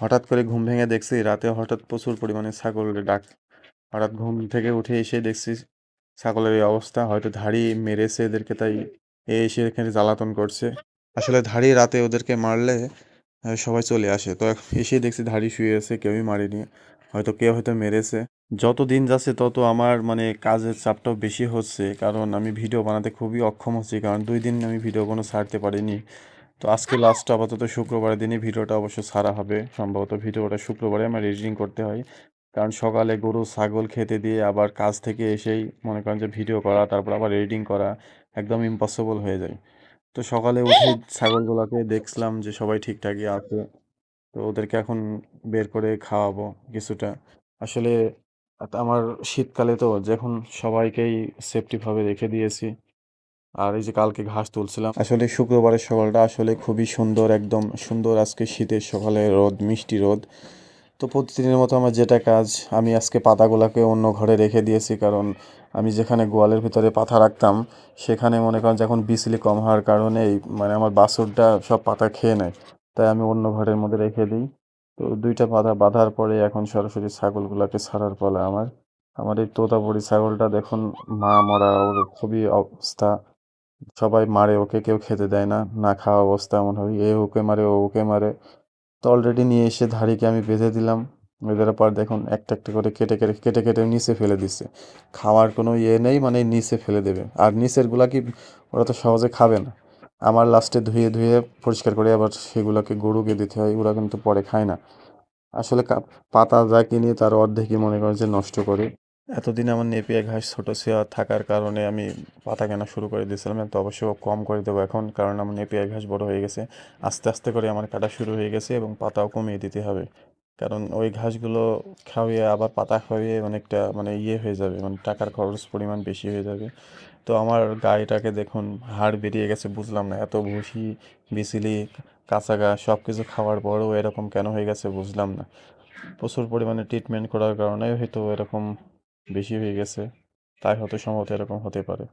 হঠাৎ করে ঘুম ভেঙে দেখছি রাতে হঠাৎ প্রচুর পরিমাণে ছাগলের ডাক। হঠাৎ ঘুম থেকে উঠে এসে দেখছি ছাগলের এই অবস্থা, হয়তো ধাড়ি মেরেছে এদেরকে, তাই এসে এখানে জ্বালাতন করছে। আসলে ধাড়ি রাতে ওদেরকে মারলে সবাই চলে আসে। তো এসে দেখছি ধাড়ি শুয়ে আছে, কেউই মারেনি। হয়তো কেউ হয়তো মেরেছে। যত দিন যাচ্ছে, তত আমার মানে কাজের চাপটাও বেশি হচ্ছে। কারণ আমি ভিডিও বানাতে খুবই অক্ষম হচ্ছি। কারণ দুই দিন আমি ভিডিও কোনো ছাড়তে পারিনি। তো আজকে লাস্ট আপাতত শুক্রবারের দিনই ভিডিওটা অবশ্য ছাড়া হবে। সম্ভবত ভিডিওটা শুক্রবারে আমার এডিটিং করতে হয়। কারণ সকালে গরু, ছাগল খেতে দিয়ে আবার কাজ থেকে এসেই মনে করেন যে ভিডিও করা, তারপর আবার এডিটিং করা একদম ইম্পসিবল হয়ে যায়। তো সকালে উঠে ছাগলগুলোকে দেখলাম যে সবাই ঠিকঠাকই আছে। তো ওদেরকে এখন বের করে খাওয়াবো কিছুটা। আসলে আমার শীতকালে তো যখন সবাইকেই সেফটিভাবে রেখে দিয়েছি আর এই যে কালকে ঘাস তুলছিলাম। আসলে শুক্রবারের সকালটা আসলে খুবই সুন্দর, একদম সুন্দর। আজকে শীতের সকালে রোদ, মিষ্টি রোদ। তো প্রতিদিনের মতো আমার যেটা কাজ, আমি আজকে পাতাগুলোকে অন্য ঘরে রেখে দিয়েছি। কারণ আমি যেখানে গোয়ালের ভিতরে পাতা রাখতাম, সেখানে মনে করেন যখন বিচলি কম হওয়ার কারণে এই মানে আমার বাছুরটা সব পাতা খেয়ে নেয়। তাই আমি অন্য ঘরের মধ্যে রেখে দিই। তো দুইটা পাতা বাঁধার পরে এখন সরাসরি ছাগলগুলোকে ছাড়ার ফলে আমার। আমার এই তোতাপুরি ছাগলটা দেখুন, মা মরা, ওর খুবই অবস্থা। সবাই মারে, ওকে কেউ খেতে দেয় না না খাওয়া অবস্থা এমন হয় এ ওকে মারে, ও ওকে মারে। তো অলরেডি নিয়ে এসে ধাড়িকে আমি বেঁধে দিলাম। বেঁধে পর দেখুন একটা একটা করে কেটে কেটে কেটে কেটে নিচে ফেলে দিচ্ছে খাওয়ার কোনো ইয়ে নেই মানে নিচে ফেলে দেবে। আর নিচেরগুলা কি ওরা তো সহজে খাবে না। আমার লাস্টে ধুয়ে ধুয়ে, পরিষ্কার করে আবার সেগুলোকে গরুকে দিতে হয়, ওরা কিন্তু পরে খায় না। আসলে পাতা যা কিনি তার অর্ধেকই মনে করেন যে নষ্ট করে। এতদিন আমার নেপিয়া ঘাস ছোটো ছেঁড়া থাকার কারণে আমি পাতা কেনা শুরু করে দিয়েছিলাম তো অবশ্য কম করে দেবো এখন, কারণ আমার নেপিয়া ঘাস বড় হয়ে গেছে। আস্তে আস্তে করে আমার কাটা শুরু হয়ে গেছে এবং পাতাও কমিয়ে দিতে হবে। কারণ ওই ঘাসগুলো খাওয়িয়ে আবার পাতা খাওয়িয়ে অনেকটা মানে ইয়ে হয়ে যাবে মানে টাকার খরচ পরিমাণ বেশি হয়ে যাবে। তো আমার গাইটাকে দেখুন, হাড় বেরিয়ে গেছে, বুঝলাম না, এত ভুসি বিচলি কাঁচা ঘাস সব কিছু খাওয়ার পরেও এরকম কেন হয়ে গেছে বুঝলাম না। প্রচুর পরিমাণে ট্রিটমেন্ট করার কারণে হয়তো এরকম বেশি হয়ে গেছে। তাই হয়তো সম্ভবত এরকম হতে পারে।